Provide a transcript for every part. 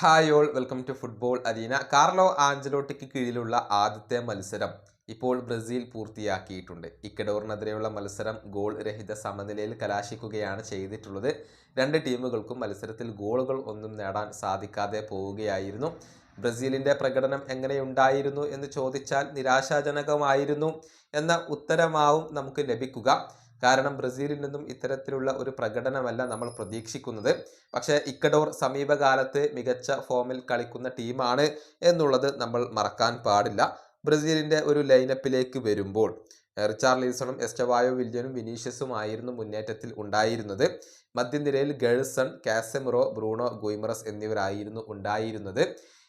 Hi all welcome to football arena Carlo ആഞ്ചലോട്ടിക്ക് കീഴിലുള്ള ആദ്യത്തെ മത്സരം ഇപ്പോൾ ബ്രസീൽ പൂർത്തിയാക്കിയിട്ടുണ്ട്. ഇക്കഡോറിനെതിരെയുള്ള മത്സരം ഗോൾ രഹിത സമനിലയിൽ കലാശിക്കുകയാണ് ചെയ്തിട്ടുള്ളത്. രണ്ട് ടീമുകൾക്കും മത്സരത്തിൽ ഗോളുകൾ ഒന്നും നേടാൻ സാധിക്കാതെ പോവുകയായിരുന്നു. ബ്രസീലിന്റെ പ്രകടനം എങ്ങനെയുണ്ടായിരുന്നു എന്ന് ചോദിച്ചാൽ നിരാശാജനകമായിരുന്നു എന്ന ഉത്തരമാവും നമുക്ക് ലഭിക്കുക. കാരണം ബ്രസീലിൽ നിന്നും ഇത്തരത്തിലുള്ള ഒരു പ്രകടനമല്ല നമ്മൾ പ്രതീക്ഷിക്കുന്നത്. പക്ഷേ ഇക്കഡോർ സമീപകാലത്ത് മികച്ച ഫോമിൽ കളിക്കുന്ന ടീമാണ് എന്നുള്ളത് നമ്മൾ മറക്കാൻ പാടില്ല. ബ്രസീലിന്റെ ഒരു ലൈനപ്പിലേക്ക് വരുമ്പോൾ റിച്ചാർഡ് ലീസണും എസ്റ്റവായോ വില്യനും വിനീഷ്യസും ആയിരുന്നു മുന്നേറ്റത്തിൽ ഉണ്ടായിരുന്നത്. മധ്യനിരയിൽ ഗേൾസൺ കാസെമറോ ബ്രൂണോ ഗുയ്മറസ് എന്നിവരായിരുന്നു ഉണ്ടായിരുന്നത്.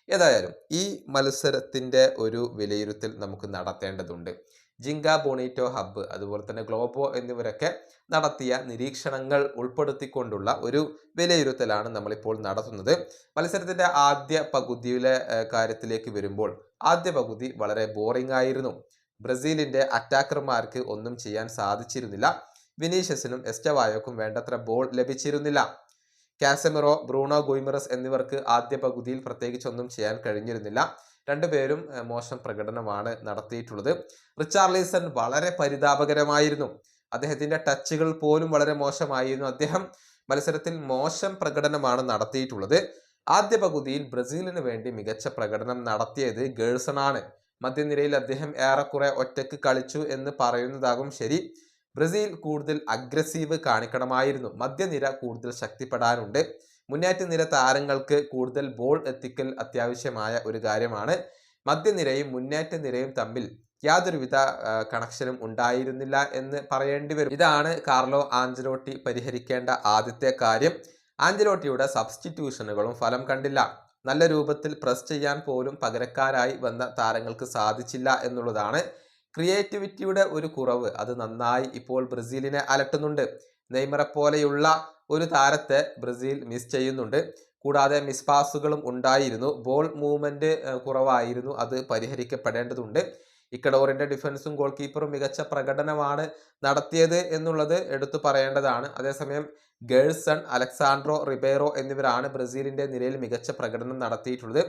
ഏതായാലും ഈ മത്സരത്തിന്റെ ഒരു വിലയിരുത്തൽ നമുക്ക് നടത്തേണ്ടതുണ്ട്. ജിങ്ക ബോണീറ്റോ ഹബ്ബ് അതുപോലെ തന്നെ ഗ്ലോബോ എന്നിവരൊക്കെ നടത്തിയ നിരീക്ഷണങ്ങൾ ഉൾപ്പെടുത്തിക്കൊണ്ടുള്ള ഒരു വിലയിരുത്തലാണ് നമ്മളിപ്പോൾ നടത്തുന്നത്. മത്സരത്തിന്റെ ആദ്യ പകുതിയിലെ കാര്യത്തിലേക്ക് വരുമ്പോൾ ആദ്യ പകുതി വളരെ ബോറിംഗ് ആയിരുന്നു. ബ്രസീലിന്റെ അറ്റാക്കർമാർക്ക് ഒന്നും ചെയ്യാൻ സാധിച്ചിരുന്നില്ല. വിനീഷ്യസിനും എസ്റ്റവായോക്കും വേണ്ടത്ര ബോൾ ലഭിച്ചിരുന്നില്ല. കാസമിറോ ബ്രൂണോ ഗുയ്മറസ് എന്നിവർക്ക് ആദ്യ പകുതിയിൽ പ്രത്യേകിച്ച് ഒന്നും ചെയ്യാൻ കഴിഞ്ഞിരുന്നില്ല. രണ്ടുപേരും മോശം പ്രകടനമാണ് നടത്തിയിട്ടുള്ളത്. റിച്ചാർലിസൺ വളരെ പരിതാപകരമായിരുന്നു. അദ്ദേഹത്തിന്റെ ടച്ചുകൾ പോലും വളരെ മോശമായിരുന്നു. അദ്ദേഹം മത്സരത്തിൽ മോശം പ്രകടനമാണ് നടത്തിയിട്ടുള്ളത്. ആദ്യ പകുതിയിൽ ബ്രസീലിന് വേണ്ടി മികച്ച പ്രകടനം നടത്തിയത് ഗേൾസൺ ആണ് മധ്യനിരയിൽ അദ്ദേഹം ഏറെക്കുറെ ഒറ്റയ്ക്ക് കളിച്ചു എന്ന് പറയുന്നതാകും ശരി. ബ്രസീൽ കൂടുതൽ അഗ്രസീവ് കാണിക്കണമായിരുന്നു. മധ്യനിര കൂടുതൽ ശക്തിപ്പെടാനുണ്ട്. മുന്നേറ്റ നിര താരങ്ങൾക്ക് കൂടുതൽ ബോൾ എത്തിക്കൽ അത്യാവശ്യമായ ഒരു കാര്യമാണ്. മധ്യനിരയും മുന്നേറ്റ നിരയും തമ്മിൽ യാതൊരുവിധ കണക്ഷനും ഉണ്ടായിരുന്നില്ല എന്ന് പറയേണ്ടി വരും. ഇതാണ് കാർലോ ആഞ്ചലോട്ടി പരിഹരിക്കേണ്ട ആദ്യത്തെ കാര്യം. ആഞ്ചലോട്ടിയുടെ സബ്സ്റ്റിറ്റ്യൂഷനുകളും ഫലം കണ്ടില്ല. നല്ല രൂപത്തിൽ പ്രസ് ചെയ്യാൻ പോലും പകരക്കാരായി വന്ന താരങ്ങൾക്ക് സാധിച്ചില്ല എന്നുള്ളതാണ്. ക്രിയേറ്റിവിറ്റിയുടെ ഒരു കുറവ്. അത് നന്നായി ഇപ്പോൾ ബ്രസീലിനെ അലട്ടുന്നുണ്ട്. നെയ്മറെ പോലെയുള്ള ഒരു താരത്തെ ബ്രസീൽ മിസ് ചെയ്യുന്നുണ്ട്. കൂടാതെ മിസ് പാസുകളും ഉണ്ടായിരുന്നു. ബോൾ മൂവ്മെന്റ് കുറവായിരുന്നു. അത് പരിഹരിക്കപ്പെടേണ്ടതുണ്ട്. ഇക്കഡോറിന്റെ ഡിഫൻസും ഗോൾ കീപ്പറും മികച്ച പ്രകടനമാണ് നടത്തിയത് എന്നുള്ളത് എടുത്തു പറയേണ്ടതാണ്. അതേസമയം ഗേൾസൺ അലക്സാൻഡ്രോ റിബേറോ എന്നിവരാണ് ബ്രസീലിന്റെ നിലയിൽ മികച്ച പ്രകടനം നടത്തിയിട്ടുള്ളത്.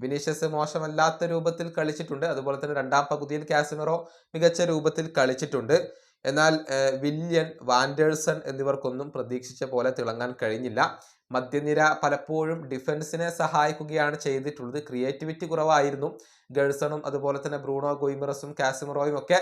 വിനീഷ്യസ് മോശമല്ലാത്ത രൂപത്തിൽ കളിച്ചിട്ടുണ്ട്. അതുപോലെ തന്നെ രണ്ടാം പകുതിയിൽ കാസിമറോ മികച്ച രൂപത്തിൽ കളിച്ചിട്ടുണ്ട്. എന്നാൽ വില്യൻ വാൻഡേഴ്സൺ എന്നിവർക്കൊന്നും പ്രതീക്ഷിച്ച പോലെ തിളങ്ങാൻ കഴിഞ്ഞില്ല. മധ്യനിര പലപ്പോഴും ഡിഫൻസിനെ സഹായിക്കുകയാണ് ചെയ്തിട്ടുള്ളത്. ക്രിയേറ്റിവിറ്റി കുറവായിരുന്നു. ഗേഴ്സണും അതുപോലെ തന്നെ ബ്രൂണോ ഗോയിമറസും കാസിമറോയും ഒക്കെ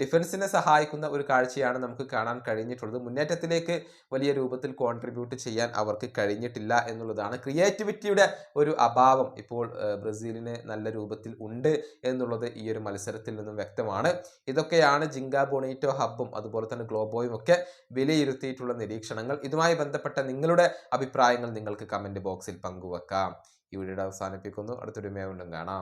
ഡിഫൻസിനെ സഹായിക്കുന്ന ഒരു കാഴ്ചയാണ് നമുക്ക് കാണാൻ കഴിഞ്ഞിട്ടുള്ളത്. മുന്നേറ്റത്തിലേക്ക് വലിയ രൂപത്തിൽ കോൺട്രിബ്യൂട്ട് ചെയ്യാൻ അവർക്ക് കഴിഞ്ഞിട്ടില്ല എന്നുള്ളതാണ്. ക്രിയേറ്റിവിറ്റിയുടെ ഒരു അഭാവം ഇപ്പോൾ ബ്രസീലിന് നല്ല രൂപത്തിൽ ഉണ്ട് എന്നുള്ളത് ഈ ഒരു മത്സരത്തിൽ നിന്നും വ്യക്തമാണ്. ഇതൊക്കെയാണ് ജിങ്ക ബൊണീറ്റോ ഹബ്ബും അതുപോലെ തന്നെ ഗ്ലോബോയും ഒക്കെ വിലയിരുത്തിയിട്ടുള്ള നിരീക്ഷണങ്ങൾ. ഇതുമായി ബന്ധപ്പെട്ട നിങ്ങളുടെ അഭിപ്രായങ്ങൾ നിങ്ങൾക്ക് കമന്റ് ബോക്സിൽ പങ്കുവെക്കാം. ഈ വീഡിയോ അവസാനിപ്പിക്കുന്നു. അടുത്തൊരു മേ കാണാം.